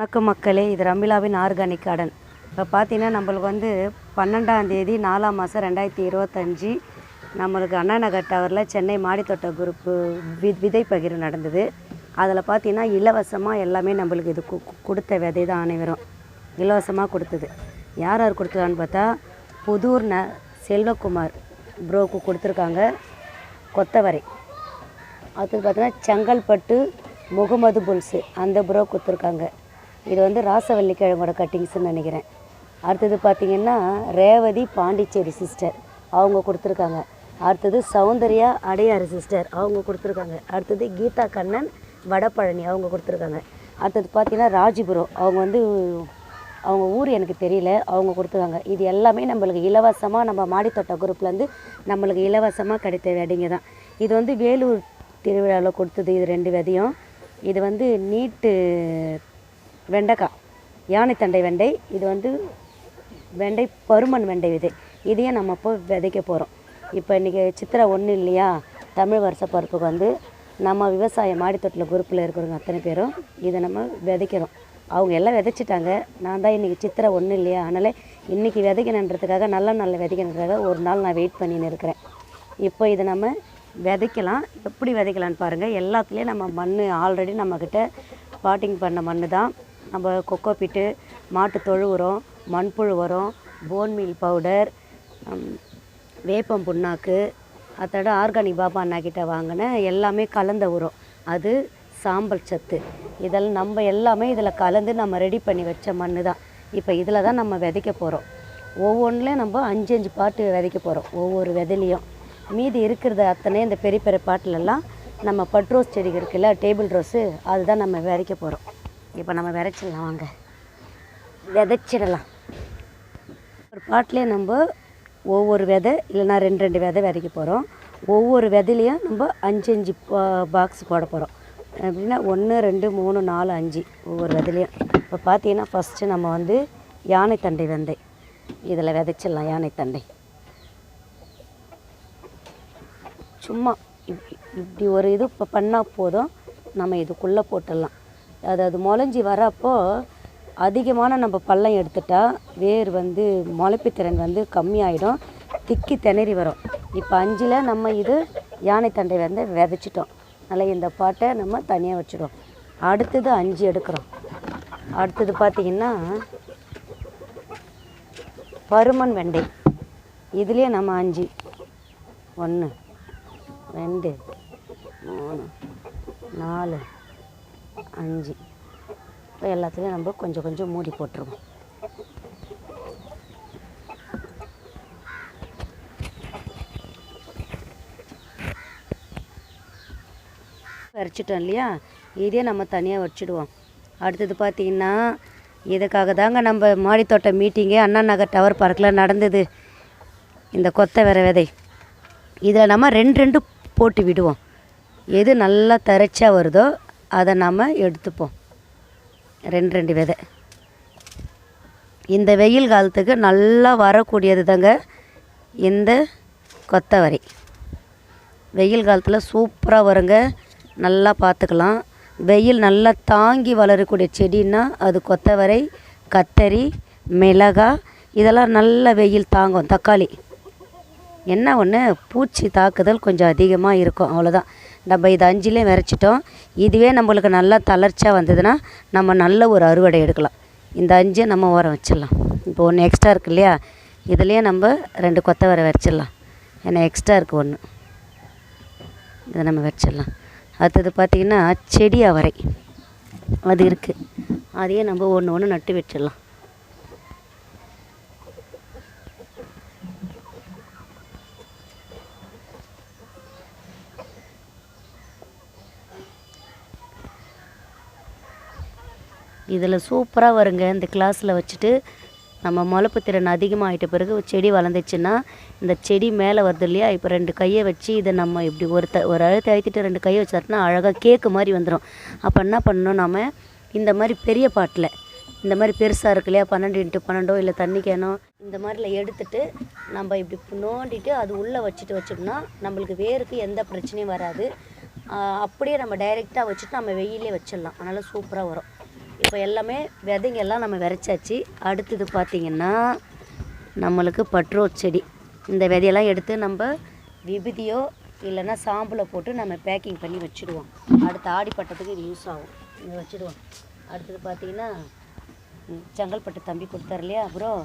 வணக்கம் மக்களே இது ரமிளாவின் ஆர்கானிக் கார்டன் இப்போ பார்த்தீங்கன்னா நம்மளுக்கு வந்து பன்னெண்டாந்தேதி நாலாம் மாதம் ரெண்டாயிரத்தி இருபத்தஞ்சி நம்மளுக்கு அண்ணா நகர் டவரில் சென்னை மாடித்தோட்ட குரூப்பு வி விதை பகிர்வு நடந்தது. அதில் பார்த்தீங்கன்னா இலவசமாக எல்லாமே நம்மளுக்கு இது கு- கொடுத்த விதை தான் அனைவரும். இலவசமாக கொடுத்தது. யார் யார் கொடுத்துருக்கான்னு பார்த்தா புதூர் ந செல்வகுமார் ப்ரோக்கு கொடுத்துருக்காங்க. கொத்தவரை. அடுத்தது பார்த்தீங்கன்னா செங்கல்பட்டு முகமது புல்ஸு அந்த ப்ரோ கொடுத்துருக்காங்க. இது வந்து ராசவல்லி கிழங்கோட கட்டிங்ஸ்னு நினைக்கிறேன். அடுத்தது பார்த்தீங்கன்னா ரேவதி பாண்டிச்சேரி சிஸ்டர் அவங்க கொடுத்துருக்காங்க. அடுத்தது சௌந்தர்யா அடையாறு சிஸ்டர் அவங்க கொடுத்துருக்காங்க. அடுத்தது கீதா கண்ணன் வடபழனி அவங்க கொடுத்துருக்காங்க. அடுத்தது பார்த்திங்கன்னா ராஜிபுரம். அவங்க வந்து அவங்க ஊர் எனக்கு தெரியல. அவங்க கொடுத்துருக்காங்க. இது எல்லாமே நம்மளுக்கு இலவசமாக நம்ம மாடித்தோட்ட குரூப்லேருந்து நம்மளுக்கு இலவசமாக கிடைத்த வெடிங்க தான். இது வந்து வேலூர் திருவிழாவில் கொடுத்தது இது ரெண்டு விதையும். இது வந்து நீட்டு வெண்டைக்காய் யானைத்தண்டை வெண்டை இது வந்து வெண்டை பருமன் வெண்டை விதை இதையும் நம்ம இப்போ விதைக்க போகிறோம் இப்போ இன்றைக்கி சித்திரை ஒன்று இல்லையா? தமிழ் வருஷ பருப்புக்கு வந்து நம்ம விவசாய மாடித்தொட்டில் குரூப்பில் இருக்கிறவங்க அத்தனை பேரும் இதை நம்ம விதைக்கிறோம். அவங்க எல்லாம் விதைச்சிட்டாங்க. நான் தான் இன்றைக்கி சித்திரை ஒன்று இல்லையா? அதனால் இன்றைக்கி விதைக்கணுன்றதுக்காக நல்ல நல்ல விதைக்கணுன்றதுக்காக ஒரு நாள் நான் வெயிட் பண்ணின்னு இருக்கிறேன். இப்போ இதை நம்ம விதைக்கலாம். எப்படி விதைக்கலான்னு பாருங்கள் எல்லாத்துலேயும் நம்ம மண் ஆல்ரெடி நம்மக்கிட்ட பாட்டிங் பண்ண மண் தான் நம்ம கொக்கோ பிட்டு மாட்டு தொழு உரம் மண்புழு உரம் போன்மீல் பவுடர் வேப்பம் புண்ணாக்கு அதோட ஆர்கானிக் பாபா அண்ணா கிட்ட வாங்கின எல்லாமே கலந்த உரம். அது சாம்பல் சத்து. இதெல்லாம் நம்ம எல்லாமே இதில் கலந்து நம்ம ரெடி பண்ணி வச்ச மண் தான். இப்போ இதில் தான் நம்ம விதைக்க போகிறோம் ஒவ்வொன்றிலையும் நம்ம அஞ்சு அஞ்சு பாட்டு விதைக்க போகிறோம் ஒவ்வொரு விதையிலையும். மீதி இருக்கிறத அத்தனை இந்த பெரிய பெரிய பாட்டிலெல்லாம் நம்ம பட் ரோஸ் செடி இருக்குல்ல டேபிள் ரோஸு அதுதான் நம்ம விதைக்க போகிறோம் இப்போ நம்ம விதைச்சிடலாம் வாங்க. விதைச்சிடலாம். ஒரு பாட்டிலே நம்ம ஒவ்வொரு விதை இல்லைன்னா ரெண்டு ரெண்டு விதை விதைக்க போகிறோம் ஒவ்வொரு விதையிலையும் நம்ம அஞ்சு அஞ்சு பாக்ஸ் போட போகிறோம் அப்படின்னா ஒன்று ரெண்டு மூணு நாலு அஞ்சு ஒவ்வொரு விதையிலையும். இப்போ பார்த்தீங்கன்னா ஃபஸ்ட்டு நம்ம வந்து யானைத்தண்டை வெந்தை. இதில் விதைச்சிடலாம் யானைத்தண்டை சும்மா இப்- இப்படி ஒரு இது இப்போ பண்ணால் போதும். நம்ம இதுக்குள்ளே போட்டுடலாம். அது அது முளைஞ்சி வரப்போ அதிகமான நம்ம பள்ளம் எடுத்துட்டா வேர் வந்து முளைப்பு திறன் வந்து கம்மியாயிடும். திக்கி திணறி வரும். இப்போ அஞ்சில் நம்ம இது யானை தண்டை வந்து விதைச்சிட்டோம். அதனால் இந்த பாட்டை நம்ம தனியாக வச்சிடுவோம். அடுத்தது அஞ்சு எடுக்கிறோம். அடுத்தது பார்த்திங்கன்னா பருமன் வெண்டை. இதுலேயே நம்ம அஞ்சு. ஒன்று ரெண்டு மூணு நாலு அஞ்சு. இப்போ எல்லாத்துலேயும் நம்ம கொஞ்சம் கொஞ்சம் மூடி போட்டுருவோம். வரைச்சிட்டோம் இல்லையா? இதே நம்ம தனியாக வச்சுடுவோம். அடுத்தது பார்த்திங்கன்னா இதுக்காக தாங்க நம்ம மாடித்தோட்ட மீட்டிங்கே அண்ணா நகர் டவர் பார்க்கில் நடந்தது. இந்த கொத்த விர விதை. இதில் நம்ம ரெண்டு ரெண்டு போட்டு விடுவோம். எது நல்லா தரைச்சா வருதோ அதை நாம் எடுத்துப்போம். ரெண்டு ரெண்டு விதை. இந்த வெயில் காலத்துக்கு நல்லா வரக்கூடியது தாங்க இந்த கொத்தவரை. வெயில் காலத்தில் சூப்பராக வருங்க. நல்லா பார்த்துக்கலாம். வெயில் நல்லா தாங்கி வளரக்கூடிய செடின்னா அது கொத்தவரை கத்தரி மிளகாய் இதெல்லாம் நல்ல வெயில் தாங்கும். தக்காளி. என்ன ஒன்று பூச்சி தாக்குதல் கொஞ்சம் அதிகமாக இருக்கும். அவ்வளோதான் நம்ம இது அஞ்சுலேயும் விரைச்சிட்டோம் இதுவே நம்மளுக்கு நல்லா தளர்ச்சியாக வந்ததுன்னா நம்ம நல்ல ஒரு அறுவடை எடுக்கலாம். இந்த அஞ்சை நம்ம உரம் வச்சிடலாம். இப்போ ஒன்று எக்ஸ்ட்ரா இருக்கு இல்லையா? இதுலேயே நம்ம ரெண்டு கொத்தவரை வச்சிடலாம். ஏன்னா எக்ஸ்ட்ரா இருக்குது ஒன்று இதை நம்ம வச்சிடலாம். அடுத்தது பார்த்திங்கன்னா செடி அவரை. அது இருக்குது அதையே நம்ம ஒன்று ஒன்று நட்டு வச்சிடலாம். இதில் சூப்பராக வருங்க. இந்த கிளாஸில் வச்சுட்டு நம்ம முளப்பு திறன் அதிகமாகிட்ட பிறகு செடி வளர்ந்துச்சுன்னா இந்த செடி மேலே வருது இல்லையா? இப்போ ரெண்டு கையை வச்சு இதை நம்ம இப்படி ஒரு த ஒரு அழுத்த அழுத்திட்டு ரெண்டு கையை வச்சாட்டினா அழகாக கேக்கு மாதிரி வந்துடும் அப்போ என்ன பண்ணணும் நம்ம இந்த மாதிரி பெரிய பாட்டில் இந்த மாதிரி பெருசாக இருக்கு இல்லையா? பன்னெண்டு இன்ட்டு பன்னெண்டோ இல்லை தண்ணி கேனோ இந்த மாதிரில எடுத்துட்டு நம்ம இப்படி நோண்டிட்டு அது உள்ளே வச்சுட்டு வச்சோம்னா நம்மளுக்கு வேருக்கு எந்த பிரச்சனையும் வராது. அப்படியே நம்ம டைரெக்டாக வச்சுட்டு நம்ம வெயிலே வச்சிடலாம். அதனால் சூப்பராக வரும். இப்போ எல்லாமே விதைங்க எல்லாம் நம்ம விதைச்சாச்சு. அடுத்தது பார்த்திங்கன்னா நம்மளுக்கு பட்ரோட் செடி. இந்த விதையெல்லாம் எடுத்து நம்ம விபதியோ இல்லைன்னா சாம்பலை போட்டு நம்ம பேக்கிங் பண்ணி வச்சுடுவோம். அடுத்த ஆடி பட்டத்துக்கு இது யூஸ் ஆகும். இது வச்சுடுவோம். அடுத்தது பார்த்திங்கன்னா செங்கல்பட்டு தம்பி கொடுத்தார் இல்லையா? அப்புறம்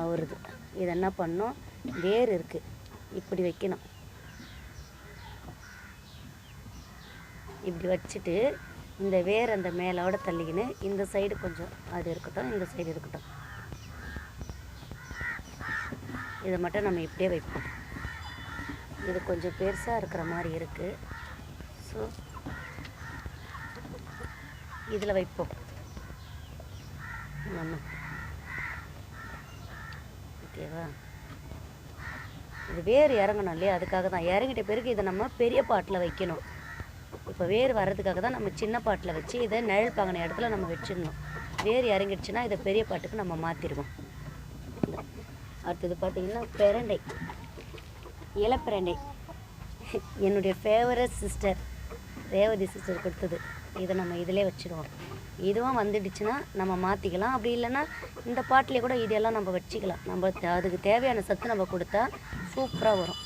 அவருது இது. என்ன பண்ணோம்? வேர் இருக்குது இப்படி வைக்கணும். இப்படி வச்சுட்டு இந்த வேர் அந்த மேலோட தள்ளிக்கின்னு இந்த சைடு கொஞ்சம் அது இருக்கட்டும் இந்த சைடு இருக்கட்டும். இதை மட்டும் நம்ம இப்படியே வைப்போம். இது கொஞ்சம் பெருசாக இருக்கிற மாதிரி இருக்குது ஸோ இதில் வைப்போம். நம்ம ஓகேவா? இது வேர் இறங்கணும் இல்லையா? அதுக்காக தான். இறங்கிட்ட பிறகு இதை நம்ம பெரிய பாட்டில் வைக்கணும். இப்போ வேர் வர்றதுக்காக தான் நம்ம சின்ன பாட்டில் வச்சு இதை நிழல் பாங்கின இடத்துல நம்ம வச்சிடணும். வேர் இறங்கிடுச்சுன்னா இதை பெரிய பாட்டுக்கு நம்ம மாற்றிடுவோம் அடுத்தது பார்த்தீங்கன்னா பிரண்டை. இலப்பிரண்டை என்னுடைய ஃபேவரட் சிஸ்டர் ரேவதி சிஸ்டர் கொடுத்தது. இதை நம்ம இதிலே வச்சுடுவோம். இதுவும் வந்துடுச்சுன்னா நம்ம மாற்றிக்கலாம் அப்படி இல்லைன்னா இந்த பாட்டிலே கூட இதெல்லாம் நம்ம வச்சுக்கலாம். நம்ம அதுக்கு தேவையான சத்து நம்ம கொடுத்தா சூப்பராக வரும்.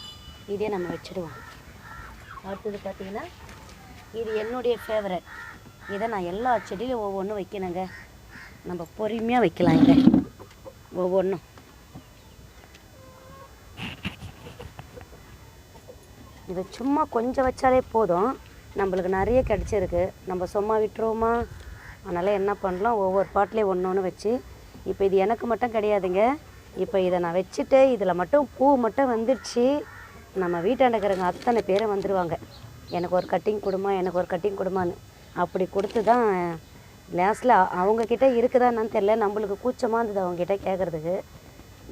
இதே நம்ம வச்சுடுவோம். அடுத்தது பார்த்தீங்கன்னா இது என்னுடைய ஃபேவரட் இதை நான் எல்லா செடியிலையும் ஒவ்வொன்றும் வைக்கணுங்க. நம்ம பொறுமையாக வைக்கலாம் இதை. ஒவ்வொன்றும் இது சும்மா கொஞ்சம் வச்சாலே போதும். நம்மளுக்கு நிறைய கிடச்சிருக்கு. நம்ம சும்மா விட்டுருவோமா? அதனால் என்ன பண்ணலாம்? ஒவ்வொரு பாட்டிலையும் ஒன்று ஒன்று வச்சு இப்போ இது எனக்கு மட்டும் கிடையாதுங்க. இப்போ இதை நான் வச்சுட்டு இதில் மட்டும் பூ மட்டும் வந்துடுச்சு. நம்ம வீட்டாண்ட இருக்கிறவங்க அத்தனை பேரும் வந்துடுவாங்க எனக்கு ஒரு கட்டிங் கொடுமா எனக்கு ஒரு கட்டிங் கொடுமான்னு. அப்படி கொடுத்து தான் லாஸ்ட்டில் அவங்கக்கிட்ட இருக்குதா என்னன்னு தெரில நம்மளுக்கு கூச்சமாக இருந்தது அவங்கக்கிட்ட கேட்குறதுக்கு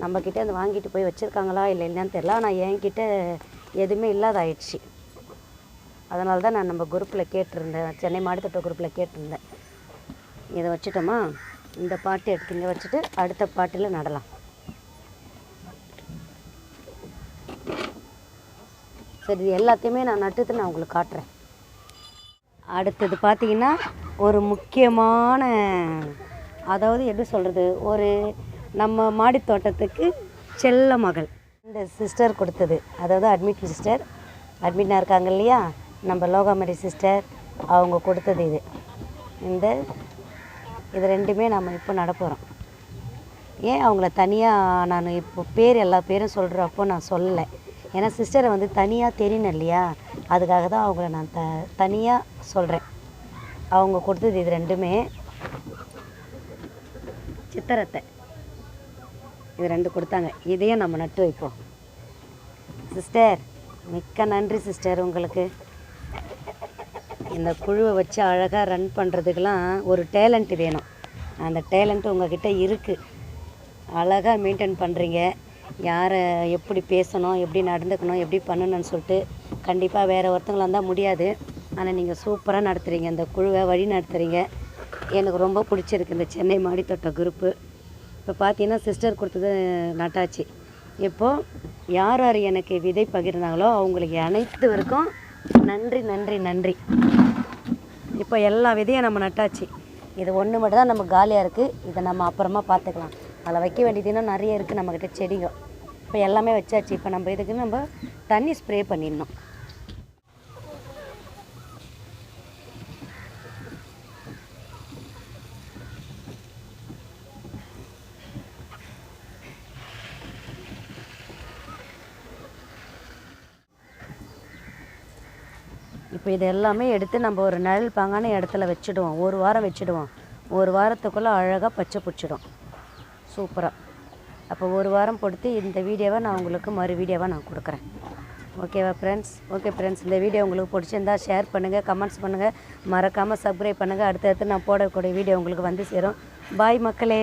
நம்மக்கிட்ட அந்த வாங்கிட்டு போய் வச்சுருக்காங்களா இல்லை இல்லைன்னு தெரில ஆனால் என்கிட்ட எதுவுமே இல்லாத ஆயிடுச்சு. அதனால தான் நான் நம்ம குரூப்பில் கேட்டிருந்தேன். சென்னை மாடித்தோட்ட குரூப்பில் கேட்டிருந்தேன். இதை வச்சுட்டோமா? இந்த பாட்டு எடுத்துங்க வச்சுட்டு அடுத்த பாட்டில் நடலாம். சரி இது எல்லாத்தையுமே நான் நட்டுட்டு நான் உங்களுக்கு காட்டுறேன். அடுத்தது பார்த்தீங்கன்னா ஒரு முக்கியமான அதாவது எப்படி சொல்கிறது ஒரு நம்ம மாடி தோட்டத்துக்கு செல்ல மகள். இந்த சிஸ்டர் கொடுத்தது. அதாவது அட்மிட் சிஸ்டர் அட்மிட்னாக இருக்காங்க இல்லையா? நம்ம லோகாமரி சிஸ்டர் அவங்க கொடுத்தது இது. இந்த இது ரெண்டுமே நம்ம இப்போ நடப்போகிறோம் ஏன் அவங்கள தனியாக நான் இப்போ பேர் எல்லா பேரும் சொல்கிறப்போ நான் சொல்லலை. ஏன்னா சிஸ்டரை வந்து தனியாக தெரியணும் இல்லையா? அதுக்காக தான் அவங்கள நான் த தனியாக சொல்கிறேன் அவங்க கொடுத்தது இது ரெண்டுமே. சித்திரத்தை. இது ரெண்டு கொடுத்தாங்க. இதையும் நம்ம நட்டு வைப்போம். சிஸ்டர் மிக்க நன்றி சிஸ்டர் உங்களுக்கு. இந்த குழுவை வச்சு அழகாக ரன் பண்ணுறதுக்கெலாம் ஒரு டேலண்ட் வேணும். அந்த டேலண்ட் உங்ககிட்ட இருக்குது அழகாக மெயின்டைன் பண்ணுறீங்க யாரை எப்படி பேசணும் எப்படி நடந்துக்கணும் எப்படி பண்ணணும்னு சொல்லிட்டு கண்டிப்பாக வேறு ஒருத்தங்களாக இருந்தால் முடியாது. ஆனால் நீங்கள் சூப்பராக நடத்துகிறீங்க இந்த குழுவை வழி நடத்துகிறீங்க எனக்கு ரொம்ப பிடிச்சிருக்கு இந்த சென்னை மாடித்தோட்ட குரூப்பு இப்போ பார்த்தீங்கன்னா சிஸ்டர் கொடுத்தது நட்டாச்சு. இப்போது யார் யார் எனக்கு விதை பகிர்ந்தாங்களோ அவங்களுக்கு அனைத்துவருக்கும் நன்றி நன்றி நன்றி. இப்போ எல்லா விதையும் நம்ம நட்டாச்சு. இது ஒன்று மட்டும் தான் நம்ம காலியாக இருக்குது இதை நம்ம அப்புறமா பார்த்துக்கலாம் அதில் வைக்க வேண்டியது இன்னும் நிறைய இருக்குது நம்மக்கிட்ட செடிங்க இப்போ எல்லாமே வச்சாச்சு. இப்போ நம்ம இதுக்கு நம்ம தண்ணி ஸ்ப்ரே பண்ணிடணும். இப்போ இது எல்லாமே எடுத்து நம்ம ஒரு நிழல் பாங்கான இடத்துல வச்சுடுவோம். ஒரு வாரம் வச்சுடுவோம். ஒரு வாரத்துக்குள்ளே அழகாக பச்சை பிடிச்சிடும். சூப்பராக அப்போ ஒரு வாரம் பொறுத்து இந்த வீடியோவை நான் உங்களுக்கு மறு வீடியோவாக நான் கொடுக்குறேன். ஓகேவா ஃப்ரெண்ட்ஸ் ஓகே ஃப்ரெண்ட்ஸ் இந்த வீடியோ உங்களுக்கு பிடிச்சிருந்தா ஷேர் பண்ணுங்கள் கமெண்ட்ஸ் பண்ணுங்கள் மறக்காமல் சப்ஸ்கிரைப் பண்ணுங்கள் அடுத்தடுத்து நான் போடக்கூடிய வீடியோ உங்களுக்கு வந்து சேரும். பாய் மக்களே.